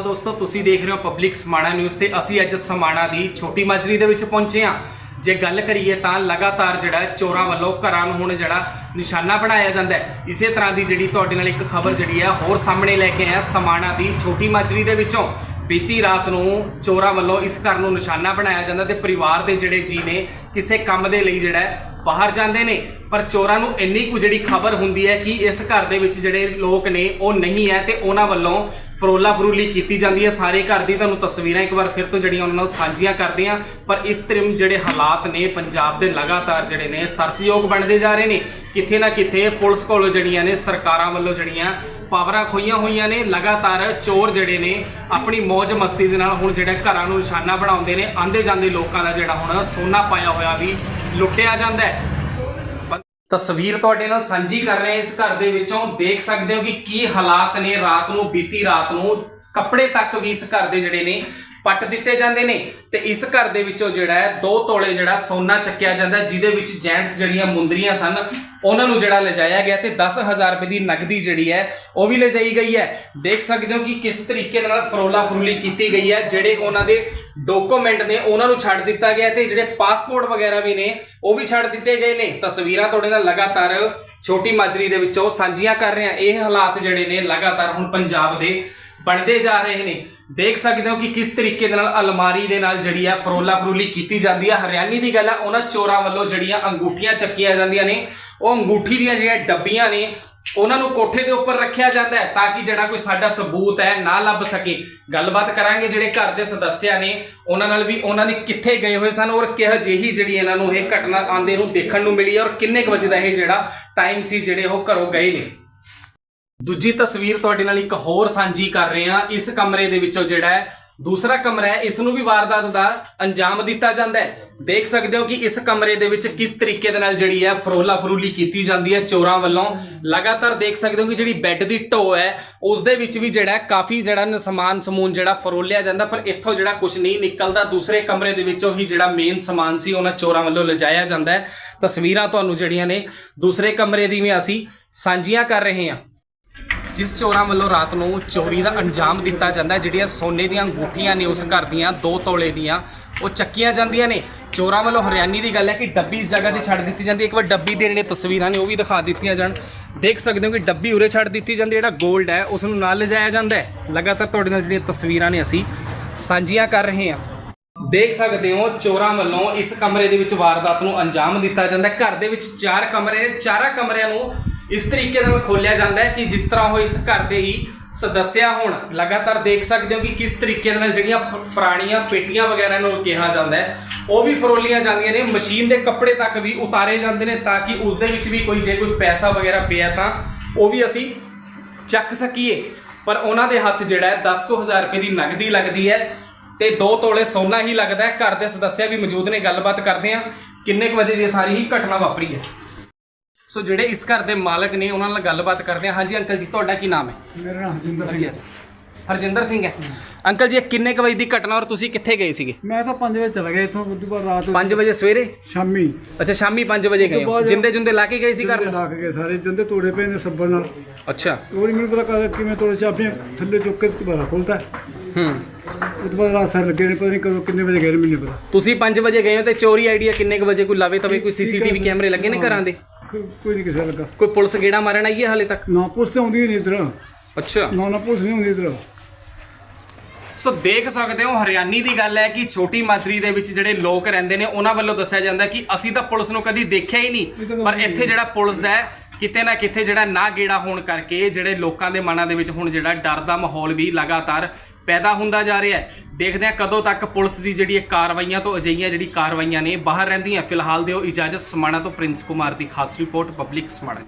ਅਕਾਲ ਦੋਸਤੋ, ਤੁਸੀਂ ਦੇਖ ਰਹੇ ਹੋ ਪਬਲਿਕ ਸਮਾਣਾ ਨਿਊਜ਼ ਤੇ ਅਸੀਂ ਅੱਜ ਸਮਾਣਾ ਦੀ ਛੋਟੀ ਮਾਜਰੀ ਦੇ ਵਿੱਚ ਪਹੁੰਚੇ ਹਾਂ। ਜੇ ਗੱਲ ਕਰੀਏ ਤਾਂ ਲਗਾਤਾਰ ਜਿਹੜਾ ਚੋਰਾਂ ਵੱਲੋਂ ਘਰਾਂ ਨੂੰ ਹੁਣ ਜਿਹੜਾ ਨਿਸ਼ਾਨਾ ਬਣਾਇਆ ਜਾਂਦਾ ਹੈ, ਇਸੇ ਤਰ੍ਹਾਂ ਦੀ ਜਿਹੜੀ ਤੁਹਾਡੇ ਨਾਲ ਇੱਕ ਖਬਰ ਜਿਹੜੀ ਹੈ, ਹੋਰ ਸਾਹਮਣੇ ਲੈ ਕੇ ਆਇਆ ਸਮਾਣਾ ਦੀ ਛੋਟੀ ਮਾਜਰੀ ਦੇ ਵਿੱਚੋਂ। ਬੀਤੀ ਰਾਤ ਨੂੰ ਚੋਰਾਂ ਵੱਲੋਂ ਇਸ ਘਰ ਨੂੰ ਨਿਸ਼ਾਨਾ ਬਣਾਇਆ ਜਾਂਦਾ ਤੇ ਪਰਿਵਾਰ ਦੇ ਜਿਹੜੇ ਜੀ ਨੇ ਕਿਸੇ ਕੰਮ ਦੇ ਲਈ ਜਿਹੜਾ ਬਾਹਰ ਜਾਂਦੇ ਨੇ। ਪਰ ਚੋਰਾਂ ਨੂੰ ਇੰਨੀ ਕੁ ਜਿਹੜੀ ਖਬਰ ਹੁੰਦੀ ਹੈ ਕਿ ਇਸ ਘਰ ਦੇ ਵਿੱਚ ਜਿਹੜੇ ਲੋਕ ਨੇ, ਉਹ ਨਹੀਂ ਹੈ ਤੇ ਉਹਨਾਂ ਵੱਲੋਂ ਫਰੋਲਾ ਫਰੂਲੀ ਕੀਤੀ ਜਾਂਦੀ ਹੈ। ਸਾਰੇ ਘਰ ਦੀ ਤੁਹਾਨੂੰ ਤਸਵੀਰਾਂ ਇੱਕ ਵਾਰ ਫਿਰ ਤੋਂ ਜਿਹੜੀਆਂ ਉਹਨਾਂ ਨਾਲ ਸਾਂਝੀਆਂ ਕਰਦੇ ਹਾਂ। ਪਰ ਇਸ ਤਰ੍ਹਾਂ ਜਿਹੜੇ ਹਾਲਾਤ ਨੇ, ਪੰਜਾਬ ਦੇ ਲਗਾਤਾਰ ਜਿਹੜੇ ਨੇ, ਤਰਸਯੋਗ ਬਣਦੇ ਜਾ ਰਹੇ ਨੇ। ਕਿਤੇ ਨਾ ਕਿਤੇ ਪੁਲਿਸ ਕੋਲੋਂ ਜਿਹੜੀਆਂ ਨੇ, ਸਰਕਾਰਾਂ ਵੱਲੋਂ ਜਿਹੜੀਆਂ ਪਾਵਰਾਂ ਖੋਈਆਂ ਹੋਈਆਂ ਨੇ, ਲਗਾਤਾਰ ਚੋਰ ਜਿਹੜੇ ਨੇ ਆਪਣੀ ਮौज ਮਸਤੀ ਦੇ ਨਾਲ ਹੁਣ ਜਿਹੜਾ ਘਰਾਂ ਨੂੰ ਨਿਸ਼ਾਨਾ ਬਣਾਉਂਦੇ ਨੇ, ਆਂਦੇ ਜਾਂਦੇ ਲੋਕਾਂ ਦਾ ਜਿਹੜਾ ਹੁਣ ਸੋਨਾ ਪਾਇਆ ਹੋਇਆ ਵੀ ਲੁੱਟਿਆ ਜਾਂਦਾ ਹੈ। ਤਸਵੀਰ ਤੁਹਾਡੇ ਨਾਲ ਸਾਂਝੀ ਕਰ ਰਹੇ ਇਸ ਘਰ ਦੇ ਵਿੱਚੋਂ ਦੇਖ ਸਕਦੇ ਹੋ ਕਿ ਕੀ ਹਾਲਾਤ ਨੇ। ਰਾਤ ਨੂੰ ਬੀਤੀ ਰਾਤ ਨੂੰ ਕੱਪੜੇ ਤੱਕ ਵੀ ਇਸ ਘਰ ਦੇ ਜਿਹੜੇ ਨੇ ਪੱਟ ਦਿੱਤੇ ਜਾਂਦੇ ਨੇ ਤੇ ਇਸ ਘਰ ਦੇ ਵਿੱਚੋਂ ਜਿਹੜਾ ਹੈ 2 ਤੋਲੇ ਜਿਹੜਾ ਸੋਨਾ ਚੱਕਿਆ ਜਾਂਦਾ ਜਿਹਦੇ ਵਿੱਚ ਜੈਂਟਸ ਜਿਹੜੀਆਂ ਮੁੰਦਰੀਆਂ ਸਨ, ਉਹਨਾਂ ਨੂੰ ਜਿਹੜਾ ਲਿਜਾਇਆ ਗਿਆ ਤੇ 10000 ਰੁਪਏ ਦੀ ਨਗਦੀ ਜਿਹੜੀ ਹੈ, ਉਹ ਵੀ ਲਿਜਾਈ ਗਈ ਹੈ। ਦੇਖ ਸਕਦੇ ਹੋ ਕਿ ਕਿਸ ਤਰੀਕੇ ਨਾਲ ਫਰੋਲਾ ਫਰੂਲੀ ਕੀਤੀ ਗਈ ਹੈ, ਜਿਹੜੇ ਉਹਨਾਂ ਦੇ ਡਾਕੂਮੈਂਟ ਨੇ, ਉਹਨਾਂ ਨੂੰ ਛੱਡ ਦਿੱਤਾ ਗਿਆ ਤੇ ਜਿਹੜੇ ਪਾਸਪੋਰਟ ਵਗੈਰਾ ਵੀ ਨੇ, ਉਹ ਵੀ ਛੱਡ ਦਿੱਤੇ ਗਏ ਨੇ। ਤਸਵੀਰਾਂ ਤੁਹਾਡੇ ਨਾਲ ਲਗਾਤਾਰ ਛੋਟੀ ਮਾਜਰੀ ਦੇ ਵਿੱਚੋਂ ਸਾਂਝੀਆਂ ਕਰ ਰਹੇ। ਹਾਂ ਇਹ ਹਾਲਾਤ ਜਿਹੜੇ ਨੇ ਲਗਾਤਾਰ ਹੁਣ ਪੰਜਾਬ ਦੇ ਬਣਦੇ ਜਾ ਰਹੇ ਨੇ। ਦੇਖ ਸਕਦੇ ਹੋ ਕਿ ਕਿਸ ਤਰੀਕੇ ਦੇ ਨਾਲ ਅਲਮਾਰੀ ਦੇ ਨਾਲ ਜਿਹੜੀ ਆ ਫਰੋਲਾ ਫਰੂਲੀ ਕੀਤੀ ਜਾਂਦੀ ਆ। ਹਰਿਆਣੀ ਦੀ ਗੱਲ ਆ, ਉਹਨਾਂ ਚੋਰਾਂ ਵੱਲੋਂ ਜਿਹੜੀਆਂ ਅੰਗੂਠੀਆਂ ਚੱਕੀਆਂ ਜਾਂਦੀਆਂ ਨੇ। ਉਹ ਅੰਗੂਠੀ ਦੀਆਂ ਜਿਹੜੀਆਂ ਡੱਬੀਆਂ ਨੇ, ਉਹਨਾਂ ਨੂੰ ਕੋਠੇ ਦੇ ਉੱਪਰ ਰੱਖਿਆ ਜਾਂਦਾ ਹੈ ਤਾਂ ਕਿ ਜਿਹੜਾ ਕੋਈ ਸਾਡਾ ਸਬੂਤ ਹੈ ਨਾ ਲੱਭ ਸਕੇ। ਗੱਲਬਾਤ ਕਰਾਂਗੇ ਜਿਹੜੇ ਘਰ ਦੇ ਸਦੱਸਿਆ ਨੇ। ਉਹਨਾਂ ਨਾਲ ਵੀ ਉਹਨਾਂ ਨੇ ਕਿੱਥੇ ਗਏ ਹੋਏ ਸਨ ਔਰ ਕਿਹੋ ਜਿਹੀ ਜਿਹੜੀ ਇਹਨਾਂ ਨੂੰ ਇਹ ਘਟਨਾ ਆਂਦੇ ਨੂੰ ਦੇਖਣ ਨੂੰ ਮਿਲੀ ਹੈ ਔਰ ਕਿੰਨੇ ਕੁ ਵਜੇ ਦਾ ਇਹ ਜਿਹੜਾ ਟਾਈਮ ਸੀ ਜਿਹੜੇ ਉਹ ਘਰੋਂ ਗਏ ਨੇ। ਦੂਜੀ ਤਸਵੀਰ ਤੁਹਾਡੇ ਨਾਲ ਇੱਕ ਹੋਰ ਸਾਂਝੀ ਕਰ ਰਹੇ ਹਾਂ। ਇਸ ਕਮਰੇ ਦੇ ਵਿੱਚੋਂ ਜਿਹੜਾ ਹੈ, ਦੂਸਰਾ ਕਮਰਾ ਹੈ। ਇਸ ਨੂੰ ਵੀ ਵਾਰਦਾਤ ਦਾ ਅੰਜਾਮ ਦਿੱਤਾ ਜਾਂਦਾ ਹੈ। ਦੇਖ ਸਕਦੇ ਹੋ ਕਿ ਇਸ ਕਮਰੇ ਦੇ ਵਿੱਚ ਕਿਸ ਤਰੀਕੇ ਦੇ ਨਾਲ ਜਿਹੜੀ ਹੈ, ਫਰੋਲਾ ਫਰੂਲੀ ਕੀਤੀ ਜਾਂਦੀ ਹੈ ਚੋਰਾਂ ਵੱਲੋਂ। ਲਗਾਤਾਰ ਦੇਖ ਸਕਦੇ ਹੋ ਕਿ ਜਿਹੜੀ ਬੈੱਡ ਦੀ ਢੋ ਹੈ, ਉਸ ਦੇ ਵਿੱਚ ਵੀ ਜਿਹੜਾ ਕਾਫੀ ਜਿਹੜਾ ਸਮਾਨ ਸਮੂਨ ਜਿਹੜਾ ਫਰੋਲਿਆ ਜਾਂਦਾ, ਪਰ ਇੱਥੋਂ ਜਿਹੜਾ ਕੁਝ ਨਹੀਂ ਨਿਕਲਦਾ। ਦੂਸਰੇ ਕਮਰੇ ਦੇ ਵਿੱਚੋਂ ਹੀ ਜਿਹੜਾ ਮੇਨ ਸਮਾਨ ਸੀ, ਉਹਨਾਂ ਚੋਰਾਂ ਵੱਲੋਂ ਲਿਜਾਇਆ ਜਾਂਦਾ ਹੈ। ਤਸਵੀਰਾਂ ਤੁਹਾਨੂੰ ਜਿਹੜੀਆਂ ਨੇ, ਦੂਸਰੇ ਕਮਰੇ ਦੀ ਵੀ ਅਸੀਂ ਸਾਂਝੀਆਂ ਕਰ ਰਹੇ ਹਾਂ। ਜਿਸ ਚੋਰਾਂ ਵੱਲੋਂ ਰਾਤ ਨੂੰ ਚੋਰੀ ਦਾ ਅੰਜਾਮ ਦਿੱਤਾ ਜਾਂਦਾ ਹੈ, ਜਿਹੜੀਆਂ ਸੋਨੇ ਦੀਆਂ ਅੰਗੂਠੀਆਂ ਨੇ ਉਸ ਘਰ ਦੀਆਂ 2 ਤੋਲੇ ਦੀਆਂ, ਉਹ ਚੱਕੀਆਂ ਜਾਂਦੀਆਂ ਨੇ। ਚੋਰਾਂ ਵੱਲੋਂ ਹਰਿਆਣੀ ਦੀ ਗੱਲ ਹੈ ਕਿ ਡੱਬੀ ਇਸ ਜਗ੍ਹਾ ਤੇ ਛੱਡ ਦਿੱਤੀ ਜਾਂਦੀ ਹੈ। ਇੱਕ ਵਾਰ ਡੱਬੀ ਦੇ ਜਿਹੜੇ ਤਸਵੀਰਾਂ ਨੇ, ਉਹ ਵੀ ਦਿਖਾ ਦਿੱਤੀਆਂ ਜਾਣ। ਦੇਖ ਸਕਦੇ ਹੋ ਕਿ ਡੱਬੀ ਉਰੇ ਛੱਡ ਦਿੱਤੀ ਜਾਂਦੀ ਜਿਹੜਾ 골ਡ ਹੈ, ਉਸ ਨੂੰ ਨਾਲ ਲਿਜਾਇਆ ਜਾਂਦਾ ਹੈ। ਲਗਾਤਾਰ ਤੁਹਾਡੇ ਨਾਲ ਜਿਹੜੀਆਂ ਤਸਵੀਰਾਂ ਨੇ, ਅਸੀਂ ਸਾਂਝੀਆਂ ਕਰ ਰਹੇ ਹਾਂ। ਦੇਖ ਸਕਦੇ ਹੋ, ਚੋਰਾਂ ਵੱਲੋਂ ਇਸ ਕਮਰੇ ਦੇ ਵਿੱਚ ਵਾਰਦਾਤ ਨੂੰ ਅੰਜਾਮ ਦਿੱਤਾ ਜਾਂਦਾ ਘਰ ਦੇ ਵਿੱਚ ਚਾਰ ਕਮਰੇ ਨੇ, ਚਾਰਾਂ ਕਮਰਿਆਂ ਨੂੰ ਇਸ ਤਰੀਕੇ ਨਾਲ ਖੋਲਿਆ ਜਾਂਦਾ ਹੈ ਕਿ ਜਿਸ ਤਰ੍ਹਾਂ ਉਹ ਇਸ ਘਰ ਦੇ ਹੀ ਸਦੱਸਿਆ ਹੋਣ। ਲਗਾਤਾਰ ਦੇਖ ਸਕਦੇ ਹੋ ਕਿ ਕਿਸ ਤਰੀਕੇ ਦੇ ਨਾਲ ਜਿਹੜੀਆਂ ਪੁਰਾਣੀਆਂ ਪੇਟੀਆਂ ਵਗੈਰਾ ਨੂੰ ਕਿਹਾ ਜਾਂਦਾ ਹੈ, ਉਹ ਵੀ ਫਰੋਲੀਆਂ ਜਾਂਦੀਆਂ ਨੇ। ਮਸ਼ੀਨ ਦੇ ਕੱਪੜੇ ਤੱਕ ਵੀ ਉਤਾਰੇ ਜਾਂਦੇ ਨੇ ਤਾਂ ਕਿ ਉਸ ਦੇ ਵਿੱਚ ਵੀ ਕੋਈ, ਜੇ ਕੋਈ ਪੈਸਾ ਵਗੈਰਾ ਪਿਆ ਤਾਂ ਉਹ ਵੀ ਅਸੀਂ ਚੱਕ ਸਕੀਏ। ਪਰ ਉਹਨਾਂ ਦੇ ਹੱਥ ਜਿਹੜਾ ਹੈ 10000 ਰੁਪਏ ਦੀ ਨਗਦੀ ਲੱਗਦੀ ਹੈ ਤੇ 2 ਤੋਲੇ ਸੋਨਾ ਹੀ ਲੱਗਦਾ ਹੈ। ਘਰ ਦੇ ਸਦੱਸਿਆ ਵੀ ਮੌਜੂਦ ਨੇ, ਗੱਲਬਾਤ ਕਰਦੇ ਆ ਕਿੰਨੇ ਕੁ ਵਜੇ ਦੀ ਸਾਰੀ ਹੀ ਘਟਨਾ ਵਾਪਰੀ ਹੈ? ਸੋ ਜਿਹੜੇ ਇਸ ਘਰ ਦੇ ਮਾਲਕ ਨੇ ਉਹਨਾਂ ਨਾਲ ਗੱਲਬਾਤ ਕਰਦੇ ਆ ਹਾਂਜੀ ਅੰਕਲ ਜੀ ਤੁਹਾਡਾ ਕੀ ਨਾਮ ਹੈ? ਮੇਰਾ ਨਾਮ ਹਰਜਿੰਦਰ ਸਿੰਘ ਹੈ ਹਰਜਿੰਦਰ ਸਿੰਘ ਹੈ। ਅੰਕਲ ਜੀ ਇਹ ਕਿੰਨੇ ਕੁ ਵਜੇ ਦੀ ਘਟਨਾ ਔਰ ਤੁਸੀਂ ਕਿੱਥੇ ਗਏ ਸੀਗੇ? ਮੈਂ ਤਾਂ 5 ਵਜੇ ਚਲਾ ਗਿਆ ਇੱਥੋਂ ਉਦੋਂ ਬਾਅਦ ਰਾਤ 5 ਵਜੇ ਸਵੇਰੇ? ਸ਼ਾਮੀ। ਅੱਛਾ ਸ਼ਾਮੀ 5 ਵਜੇ ਗਏ ਹੋ। ਜਿੰਦੇ ਜੁੰਦੇ ਲਾ ਕੇ ਗਏ ਸੀ ਘਰ ਜਿੰਦੇ ਨੂੰ? ਲਾ ਕੇ ਗਏ ਸਾਰੇ ਜਿੰਦੇ ਤੋੜੇ ਪਏ ਨੇ ਸੱਬਰ ਨਾਲ। ਅੱਛਾ। ਉਹ ਨਹੀਂ ਮੈਨੂੰ ਪਤਾ ਕਦ ਕਿਵੇਂ ਤੋੜੇ ਚਾਬੀਆਂ ਥੱਲੇ ਚੁੱਕ ਕੇ ਦੁਬਾਰਾ ਖੋਲਤਾ। ਹੂੰ। ਉਦੋਂ ਬਾਅਦ ਰਾਤ ਸਾਰੇ ਲੱਗੇ ਨੇ ਪਤਾ ਨਹੀਂ ਕਦੋਂ ਕਿੰਨੇ ਵਜੇ ਗਏ ਨੇ ਮੈਨੂੰ ਨਹੀਂ ਪਤਾ। ਤੁਸੀਂ 5 ਵਜੇ ਗਏ ਹੋ ਤੇ ਚੋਰੀ ਆਈਡੀਆ ਕਿੰਨੇ ਕੁ ਵਜੇ ਕੋਈ ਲਾਵੇ ਤਵੇ ਕੋਈ ਸੀਸੀਟੀਵੀ ਕੈਮਰੇ ਲੱਗੇ ਨੇ ਘਰਾਂ ਦੇ? ਕੋਈ ਨਹੀਂ ਕਿਸੇ ਲੱਗਾ। ਕੋਈ ਪੁਲਿਸ ਗੇੜਾ ਮਾਰਨ ਆਈ ਹੈ ਹਾਲੇ ਤੱਕ? ਨਾ ਪੁਲਿਸ ਤੇ ਆਉਂਦੀ ਨਹੀਂ ਇਧਰ। ਅੱਛਾ। ਨਾ ਨਾ ਪੁਲਿਸ ਨਹੀਂ ਆਉਂਦੀ ਇਧਰ। ਸੋ ਦੇਖ ਸਕਦੇ ਹੋ ਹਰਿਆਣੀ ਦੀ ਗੱਲ ਹੈ ਕਿ ਛੋਟੀ ਮਾਜਰੀ ਦੇ ਵਿੱਚ ਜਿਹੜੇ ਲੋਕ ਰਹਿੰਦੇ ਨੇ ਉਹਨਾਂ ਵੱਲੋਂ ਦੱਸਿਆ ਜਾਂਦਾ ਕਿ ਅਸੀਂ ਤਾਂ ਪੁਲਿਸ ਨੂੰ ਕਦੀ ਦੇਖਿਆ ਹੀ ਨਹੀਂ। ਪਰ ਇੱਥੇ ਜਿਹੜਾ ਪੁਲਿਸ ਦਾ ਹੈ ਕਿਤੇ ਨਾ ਕਿਤੇ ਜਿਹੜਾ ਨਾ ਗੇੜਾ ਹੋਣ ਕਰਕੇ ਜਿਹੜੇ ਲੋਕਾਂ ਦੇ ਮਨਾਂ ਦੇ ਵਿੱਚ ਹੁਣ ਜਿਹੜਾ ਡਰ ਦਾ ਮਾਹੌਲ ਵੀ ਲਗਾਤਾਰ ਪੈਦਾ ਹੁੰਦਾ ਜਾ ਰਿਹਾ ਹੈ। ਦੇਖਦੇ ਹਾਂ ਕਦੋਂ ਤੱਕ ਪੁਲਿਸ ਦੀ ਜਿਹੜੀ ਇਹ ਕਾਰਵਾਈਆਂ ਤੋਂ ਅਜਿਹੀਆਂ ਜਿਹੜੀ ਕਾਰਵਾਈਆਂ ਨੇ ਬਾਹਰ ਰਹਿੰਦੀਆਂ। ਫਿਲਹਾਲ ਦਿਓ ਇਜਾਜ਼ਤ ਸਮਾਣਾ ਤੋਂ ਪ੍ਰਿੰਸ ਕੁਮਾਰ ਦੀ ਖਾਸ ਰਿਪੋਰਟ, ਪਬਲਿਕ ਸਮਾਣਾ।